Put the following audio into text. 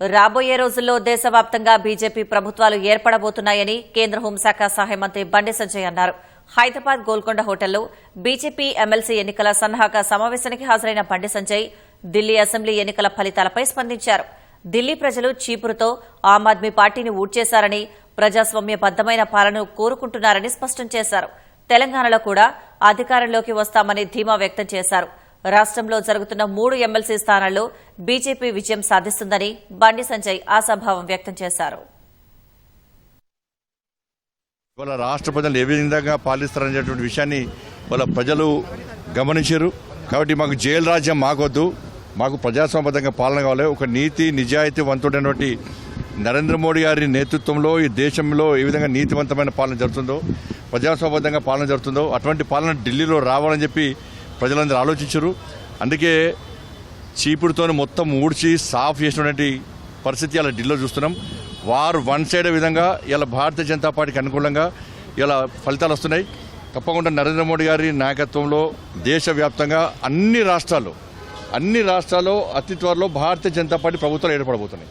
రాబోయే రోజుల్లో దేశవ్యాప్తంగా బీజేపీ ప్రభుత్వాలు ఏర్పడబోతున్నాయని కేంద్ర హోంశాఖ సహాయ మంత్రి బండి సంజయ్ అన్నారు. హైదరాబాద్ గోల్కొండ హోటల్లో బీజేపీ ఎమ్మెల్సీ ఎన్నికల సన్నాహక సమావేశానికి హాజరైన బండి సంజయ్ ఢిల్లీ అసెంబ్లీ ఎన్నికల ఫలితాలపై స్పందించారు. ఢిల్లీ ప్రజలు చీపురుతో ఆమ్ ఆద్మీ పార్టీని ఊడ్చేశారని ప్రజాస్వామ్యబద్దమైన పాలన కోరుకుంటున్నారని స్పష్టం చేశారు. తెలంగాణలో కూడా అధికారంలోకి వస్తామని ధీమా వ్యక్తం చేశారు. రాష్ట్రంలో జరుగుతున్న మూడు ఎమ్మెల్సీ స్థానాల్లో బీజేపీ విజయం సాధిస్తుందని బండి సంజయ్ ఆశాభావం వ్యక్తం చేశారు. వాళ్ళ రాష్ట్ర ప్రజలు ఏ విధంగా పాలిస్తారనేటువంటి విషయాన్ని వాళ్ళ ప్రజలు గమనించారు. కాబట్టి మాకు జైలు రాజ్యం మాకొద్దు. మాకు ప్రజాసంబద్ధంగా పాలన కావాలి. ఒక నీతి నిజాయితీ వంతుడైనటువంటి నరేంద్ర మోడీ గారి నేతృత్వంలో ఈ దేశంలో ఏ విధంగా నీతివంతమైన పాలన జరుగుతుందో ప్రజాసంబద్ధంగా పాలన జరుగుతుందో అటువంటి పాలన ఢిల్లీలో రావాలని చెప్పి ప్రజలందరూ ఆలోచించారు. అందుకే చీపుడుతో మొత్తం ఊడ్చి సాఫ్ చేసినటువంటి పరిస్థితి అలా ఢిల్లీలో చూస్తున్నాం. వారు వన్ సైడ్ విధంగా ఇలా భారతీయ జనతా పార్టీకి అనుకూలంగా ఇలా ఫలితాలు వస్తున్నాయి. తప్పకుండా నరేంద్ర మోడీ గారి నాయకత్వంలో దేశవ్యాప్తంగా అన్ని రాష్ట్రాల్లో అన్ని రాష్ట్రాల్లో అతి త్వరలో భారతీయ జనతా పార్టీ ప్రభుత్వాలు ఏర్పడబోతున్నాయి.